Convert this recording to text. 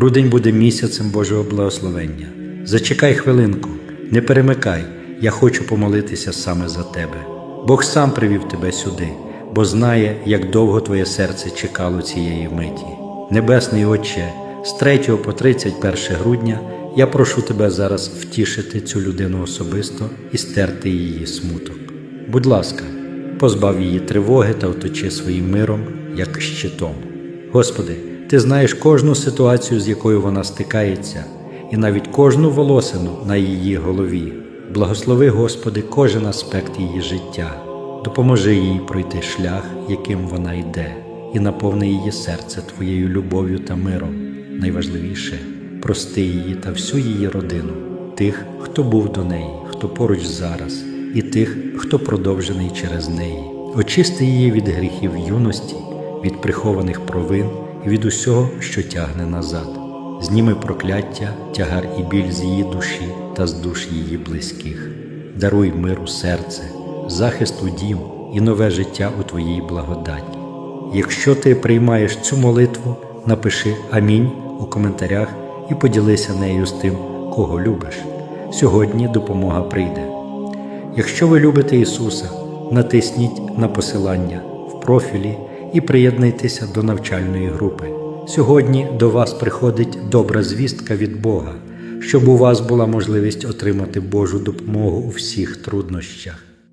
Грудень буде місяцем Божого благословення. Зачекай хвилинку, не перемикай, я хочу помолитися саме за тебе. Бог сам привів тебе сюди, бо знає, як довго твоє серце чекало цієї миті. Небесний Отче, з 3 по 31 грудня я прошу тебе зараз втішити цю людину особисто і стерти її смуток. Будь ласка, позбав її тривоги та оточи своїм миром, як щитом. Господи, Ти знаєш кожну ситуацію, з якою вона стикається, і навіть кожну волосину на її голові. Благослови, Господи, кожен аспект її життя, допоможи їй пройти шлях, яким вона йде, і наповни її серце Твоєю любов'ю та миром. Найважливіше прости її та всю її родину, тих, хто був до неї, хто поруч зараз, і тих, хто продовжений через неї. Очисти її від гріхів юності, від прихованих провин від усього, що тягне назад. Зніми прокляття, тягар і біль з її душі та з душ її близьких. Даруй миру серце, захист у дім і нове життя у Твоїй благодаті. Якщо ти приймаєш цю молитву, напиши Амінь у коментарях і поділися нею з тим, кого любиш. Сьогодні допомога прийде. Якщо ви любите Ісуса, натисніть на посилання в профілі і приєднуйтеся до навчальної групи. Сьогодні до вас приходить добра звістка від Бога, щоб у вас була можливість отримати Божу допомогу у всіх труднощах.